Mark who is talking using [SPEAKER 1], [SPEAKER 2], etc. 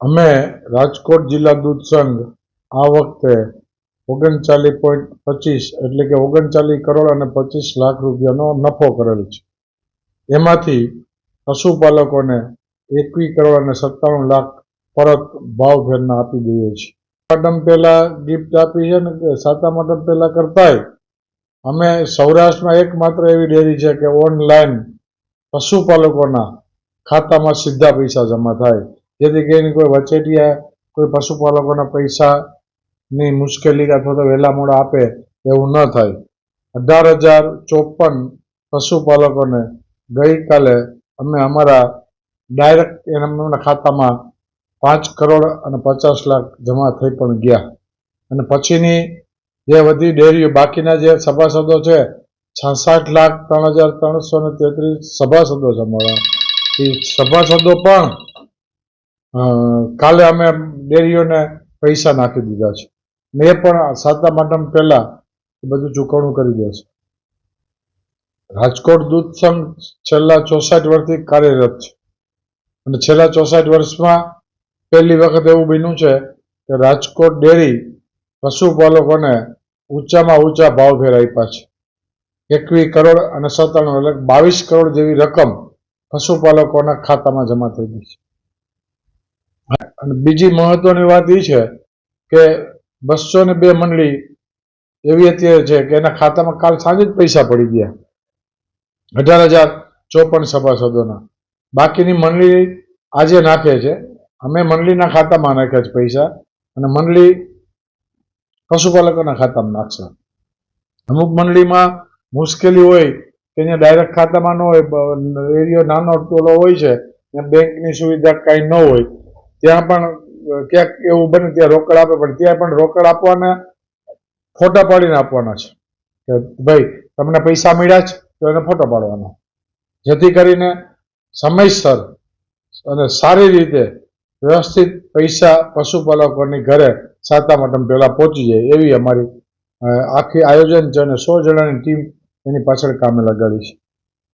[SPEAKER 1] અમે રાજકોટ જિલ્લા દૂધ સંઘ આ વખતે ઓગણચાલીસ પોઈન્ટ પચીસ એટલે કે ઓગણચાલીસ કરોડ અને પચીસ લાખ રૂપિયાનો નફો કરેલ છે. એમાંથી પશુપાલકોને એકવીસ કરોડ અને સત્તાણું લાખ પરત ભાવ ફેરના આપી દઈએ છીએ. આટમ પહેલાં ગિફ્ટ આપી છે ને કે સાતમ આઠમ પહેલાં કરતાંય અમે સૌરાષ્ટ્રમાં એકમાત્ર એવી ડેરી છે કે ઓનલાઈન પશુપાલકોના ખાતામાં સીધા પૈસા જમા થાય. જેથી કરીને કોઈ વચેટિયા, કોઈ પશુપાલકોના પૈસાની મુશ્કેલી અથવા તો વહેલા મોડા આપે એવું ન થાય. અઢાર હજાર ચોપન પશુપાલકોને ગઈકાલે અમે અમારા ડાયરેક્ટ એમના ખાતામાં પાંચ કરોડ અને પચાસ લાખ જમા થઈ પણ ગયા. અને પછીની જે બધી ડેરીઓ, બાકીના જે સભાસદો છે, છાસઠ લાખ ત્રણ હજાર ત્રણસો ને તેત્રીસ સભાસદો છે અમારા. એ સભાસદો પણ કાલે અમે ડેરીઓને પૈસા નાખી દીધા છે. ને પણ સાતમ માટમ પહેલા બધું ચૂકવણું કરી દે છે. રાજકોટ દૂધ સંઘ છેલ્લા ચોસાઠ વર્ષથી કાર્યરત છે. અને છેલ્લા ચોસાઠ વર્ષમાં પહેલી વખત એવું બન્યું છે કે રાજકોટ ડેરી પશુપાલકોને ઊંચામાં ઊંચા ભાવ ફેર આપ્યા છે. એકવીસ કરોડ અને સત્તાણું એટલે બાવીસ કરોડ જેવી રકમ પશુપાલકોના ખાતામાં જમા થઈ ગઈ છે. અને બીજી મહત્વની વાત એ છે કે બસો ને બે મંડળી એવી અત્યારે છે કે એના ખાતામાં કાલ સાંજે જ પૈસા પડી ગયા. અઢાર હજાર ચોપન સભાસદોના. બાકીની મંડળી આજે નાખે છે. અમે મંડળીના ખાતામાં નાખ્યા છે પૈસા અને મંડળી પશુપાલકોના ખાતામાં નાખશે. અમુક મંડળીમાં મુશ્કેલી હોય કે અહીંયા ડાયરેક્ટ ખાતામાં ન હોય એરિયો નાનો ટોલો હોય છે, ત્યાં બેંકની સુવિધા કાંઈ ન હોય ત્યાં પણ ક્યાંક એવું બને ત્યાં રોકડ આપે, પણ ત્યાં પણ રોકડ આપવાના, ફોટા પાડીને આપવાના છે. કે ભાઈ, તમને પૈસા મળ્યા છે, તો એને ફોટો પાડવાનો. જેથી કરીને સમયસર અને સારી રીતે વ્યવસ્થિત પૈસા પશુપાલકોની ઘરે સાતમ આઠમ પહેલાં પહોંચી જાય, એવી અમારી આખી આયોજન છે અને સો જણાની ટીમ એની પાછળ કામે લગાડી છે.